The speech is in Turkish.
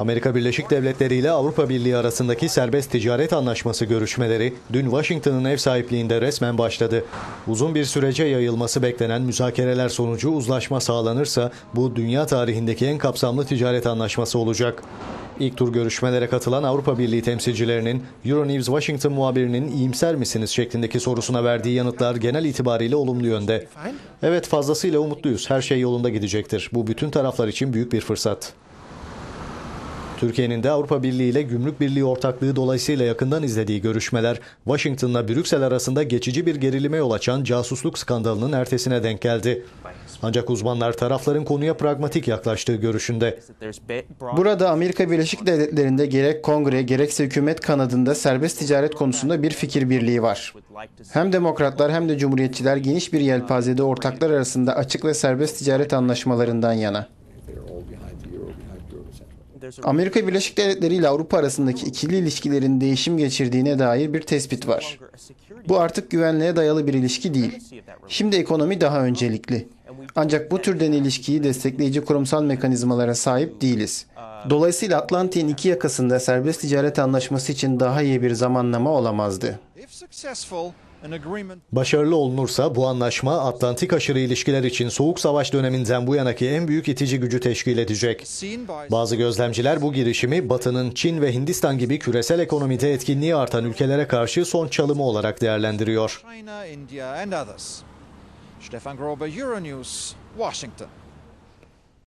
Amerika Birleşik Devletleri ile Avrupa Birliği arasındaki serbest ticaret anlaşması görüşmeleri dün Washington'ın ev sahipliğinde resmen başladı. Uzun bir sürece yayılması beklenen müzakereler sonucu uzlaşma sağlanırsa bu dünya tarihindeki en kapsamlı ticaret anlaşması olacak. İlk tur görüşmelere katılan Avrupa Birliği temsilcilerinin Euronews Washington muhabirinin iyimser misiniz şeklindeki sorusuna verdiği yanıtlar genel itibariyle olumlu yönde. Evet fazlasıyla umutluyuz. Her şey yolunda gidecektir. Bu bütün taraflar için büyük bir fırsat. Türkiye'nin de Avrupa Birliği ile Gümrük Birliği ortaklığı dolayısıyla yakından izlediği görüşmeler Washington'la Brüksel arasında geçici bir gerilime yol açan casusluk skandalının ertesine denk geldi. Ancak uzmanlar tarafların konuya pragmatik yaklaştığı görüşünde. Burada Amerika Birleşik Devletleri'nde gerek kongre gerekse hükümet kanadında serbest ticaret konusunda bir fikir birliği var. Hem demokratlar hem de cumhuriyetçiler geniş bir yelpazede ortaklar arasında açık ve serbest ticaret anlaşmalarından yana. Amerika Birleşik Devletleri ile Avrupa arasındaki ikili ilişkilerin değişim geçirdiğine dair bir tespit var. Bu artık güvenliğe dayalı bir ilişki değil. Şimdi ekonomi daha öncelikli. Ancak bu türden ilişkiyi destekleyici kurumsal mekanizmalara sahip değiliz. Dolayısıyla Atlantik'in iki yakasında serbest ticaret anlaşması için daha iyi bir zamanlama olamazdı. Başarılı olunursa bu anlaşma Atlantik aşırı ilişkiler için Soğuk Savaş döneminden bu yanaki en büyük itici gücü teşkil edecek. Bazı gözlemciler bu girişimi Batı'nın Çin ve Hindistan gibi küresel ekonomide etkinliği artan ülkelere karşı son çalımı olarak değerlendiriyor. Stefan Grober, Euronews, Washington.